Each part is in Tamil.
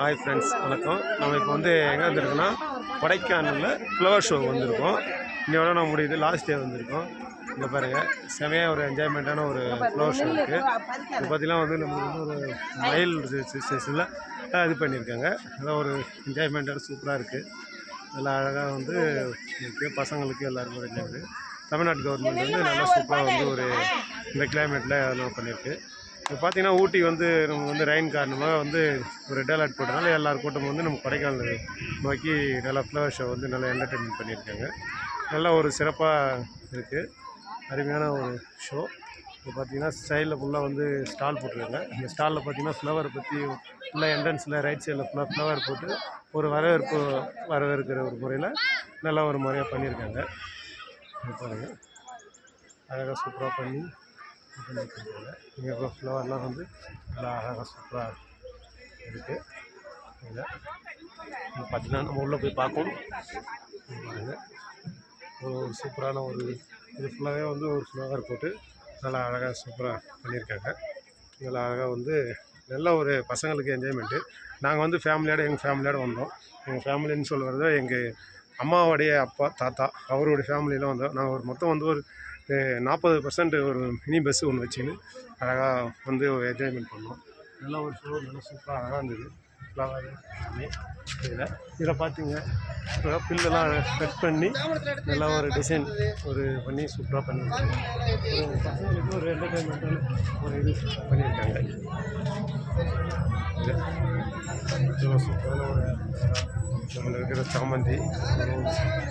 ஹாய் ஃப்ரெண்ட்ஸ் வணக்கம். நம்ம இப்போ வந்து எங்கே வந்திருக்கோன்னா கொடைக்கானலில் ஃப்ளவர் ஷோ வந்திருக்கோம். இன்னையோட நான் முடியுது. லாஸ்ட் டே வந்திருக்கோம். இங்கே பாருங்கள் செமையாக ஒரு என்ஜாய்மெண்ட்டான ஒரு ஃப்ளவர் ஷோ இருக்குது இது பார்த்திங்கன்னா வந்து நம்ம வந்து ஒரு மயில் ஸ்டேஷனில் இது பண்ணியிருக்காங்க. அதான் ஒரு என்ஜாய்மெண்ட்டாக சூப்பராக இருக்குது நல்லா அழகாக வந்து இருக்குது பசங்களுக்கு எல்லாருக்கும் ஒரு தமிழ்நாடு கவர்மெண்ட் வந்து நல்லா சூப்பராக வந்து ஒரு இந்த கிளைமேட்டில் அதெல்லாம் பண்ணியிருக்கு. இப்போ பார்த்தீங்கன்னா ஊட்டி வந்து நம்ம வந்து ரெயின் காரணமாக வந்து ஒரு ரெட் அலர்ட் போட்டனால எல்லார் கூட்டமும் வந்து நம்ம கொடைக்கானல் நோக்கி நல்லா ஃப்ளவர் ஷோ வந்து நல்லா என்டர்டெயின்மெண்ட் பண்ணியிருக்காங்க. நல்லா ஒரு சிறப்பாக இருக்குது அருமையான ஒரு ஷோ இப்போ பார்த்தீங்கன்னா ஸ்டைலில் ஃபுல்லாக வந்து ஸ்டால் போட்டிருக்காங்க. இந்த ஸ்டாலில் பார்த்தீங்கன்னா ஃப்ளவர் பற்றி ஃபுல்லாக என்ட்ரன்ஸில் ரைட் சைடில் ஃபுல்லாக ஃப்ளவர் போட்டு ஒரு வரவேற்பு வரவேற்கிற ஒரு முறையில் நல்லா ஒரு முறையாக பண்ணியிருக்காங்க. பாருங்கள் அழகாக சூப்பராக பண்ணி இங்கே இருக்கிற ஃப்ளவர்லாம் வந்து நல்லா அழகாக சூப்பராக இருக்குது இதில் பார்த்தீங்கன்னா நம்ம உள்ளே போய் பார்க்கணும். ஒரு சூப்பரான ஒரு இது ஃபுல்லாகவே வந்து ஒரு ஃப்ளவர் போட்டு நல்லா அழகாக சூப்பராக பண்ணியிருக்காங்க. நல்லா அழகாக வந்து நல்ல ஒரு பசங்களுக்கு என்ஜாய்மெண்ட்டு நாங்கள் வந்து ஃபேமிலியோடு எங்கள் ஃபேமிலியோடு வந்தோம். எங்கள் ஃபேமிலின்னு சொல்லுறது எங்கள் அம்மாவுடைய அப்பா தாத்தா அவருடைய ஃபேமிலியெலாம் வந்தோம். நாங்கள் ஒரு மொத்தம் வந்து ஒரு நாற்பது பர்சன்ட் ஒரு மினி பஸ்ஸு ஒன்று வச்சுன்னு அழகாக வந்து ஒரு என்ஜாய்மெண்ட் பண்ணோம். நல்ல ஒரு ஷோ நல்லா சூப்பராக அழகாக இருந்தது. ஃப்ளவர் இதில் இதில் பார்த்தீங்க இப்போ பில்லெல்லாம் கட் பண்ணி நல்லா ஒரு டிசைன் ஒரு பண்ணி சூப்பராக பண்ணியிருக்காங்க. ஒரு பசங்களுக்கு ஒரு என்டர்டைன்மெண்ட்டான ஒரு இது பண்ணியிருக்காங்க. சூப்பரான ஒரு நம்மள இருக்கிற சாமந்தி.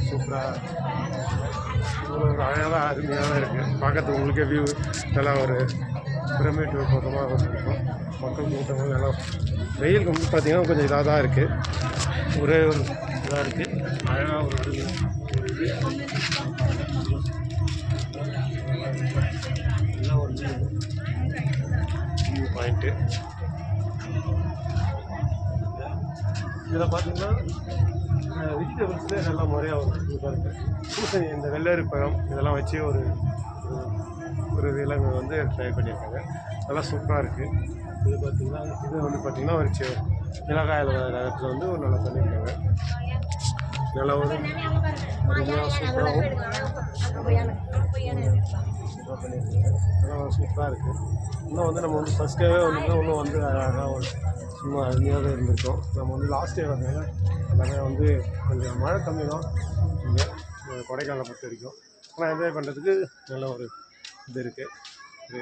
சூப்பராக ஒரு அழகாக அருமையாக இருக்குது பார்க்கறதுக்கு உங்களுக்கே வியூ நல்லா ஒரு பிரமிட் பக்கமாக இருக்கும் மக்கள் கூட்டங்கள் நல்லா வெயில் வந்து பார்த்திங்கன்னா கொஞ்சம் இதாக தான் இருக்குது ஒரே ஒரு இதாக இருக்குது அழகாக ஒரு அருமையா நல்ல ஒரு வியூ பாயிண்ட்டு இதில் பார்த்தீங்கன்னா வெஜிடபிள்ஸ்லேயே நல்லா முறையாக வரும் பூசணி இந்த வெள்ளரி பழம் இதெல்லாம் வச்சு ஒரு ஒரு- ஒரு விலங்கு வந்து ட்ரை பண்ணியிருக்காங்க. நல்லா சூப்பராக இருக்குது இது பார்த்தீங்கன்னா இது வந்து பார்த்தீங்கன்னா ஒரு மிளகாயில் மிளகாய் ரகத்தில் வந்து ஒரு நல்லா பண்ணியிருக்காங்க. நல்லா ஒரு அருமையாக சூப்பராகவும் சூப்பராக நல்லா சூப்பராக இருக்குது இன்னும் வந்து நம்ம வந்து ஃபஸ்ட்டாகவே வந்து இன்னும் வந்து அழகாக சும்மா சும்மா அருமையாகவே இருந்திருக்கோம். நம்ம வந்து லாஸ்ட் டே வந்தாங்க எல்லாமே வந்து கொஞ்சம் மழை கம்மி தான். இங்கே கொடைக்கானலை பொறுத்த வரைக்கும். ஆனால் என்ஜாய் பண்ணுறதுக்கு நல்ல ஒரு இது இருக்குது ஒரு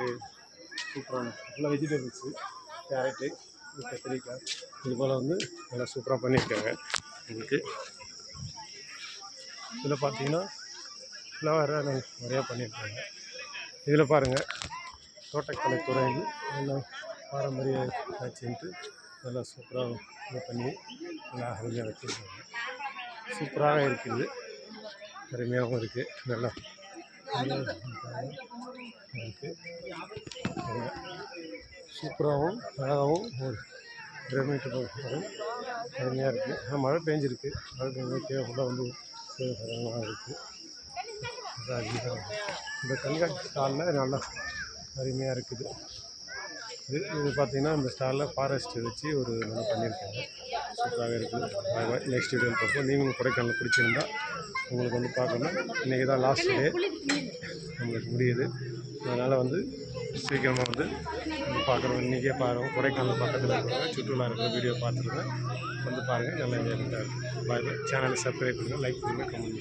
சூப்பரான ஃபுல்லாக வெஜிடபிள்ஸு கேரட்டு கத்திரிக்காய் இது போல் வந்து நல்லா சூப்பராக பண்ணியிருக்காங்க. உங்களுக்கு இதில் பார்த்தீங்கன்னா ஃப்ளவரை நிறையா பண்ணியிருக்காங்க. இதில் பாருங்கள் தோட்டக்கலைத்துறை என்ன பாரம்பரிய காட்சின்ட்டு நல்லா சூப்பராக இது பண்ணி நல்லா அருமையாக வச்சுருக்காங்க. சூப்பராக இருக்குது. அருமையாகவும் இருக்குது நல்லா இருக்குது சூப்பராகவும் அழகாகவும் ஒரு பிரமிட்டு அருமையாக இருக்குது ஆனால் மழை பெஞ்சிருக்கு. மழை பெஞ்சு ஃபுல்லாக வந்து சேதமாக இருக்குது இந்த கண்காட்சி ஸ்டாலில் நல்லா அருமையாக இருக்குது. இது இது பார்த்தீங்கன்னா இந்த ஸ்டாலில் ஃபாரஸ்ட் வச்சு ஒரு நல்லா பண்ணியிருக்காங்க. சூப்பராக இருக்குது. நெக்ஸ்ட் வீடியோவில் பார்ப்போம். நீங்களும் கொடைக்கானல் பிடிச்சிருந்தா உங்களுக்கு வந்து பார்க்கணும் இன்றைக்கி தான் லாஸ்ட் டே நம்மளுக்கு முடியுது. அதனால் வந்து சீக்கிரமாக வந்து பார்க்குறோம் இன்றைக்கே பாருங்கள் கொடைக்கானல் பக்கத்தில் இருக்கிறவங்க சுற்றுலா இருக்கிற வீடியோ பார்த்துருங்க. வந்து பாருங்கள் நல்லா என்ஜாய் பண்ணுறாங்க பாய் பாய். சேனலை சப்ஸ்கிரைப் பண்ணுங்கள் லைக் பண்ணுங்கள் கமெண்ட்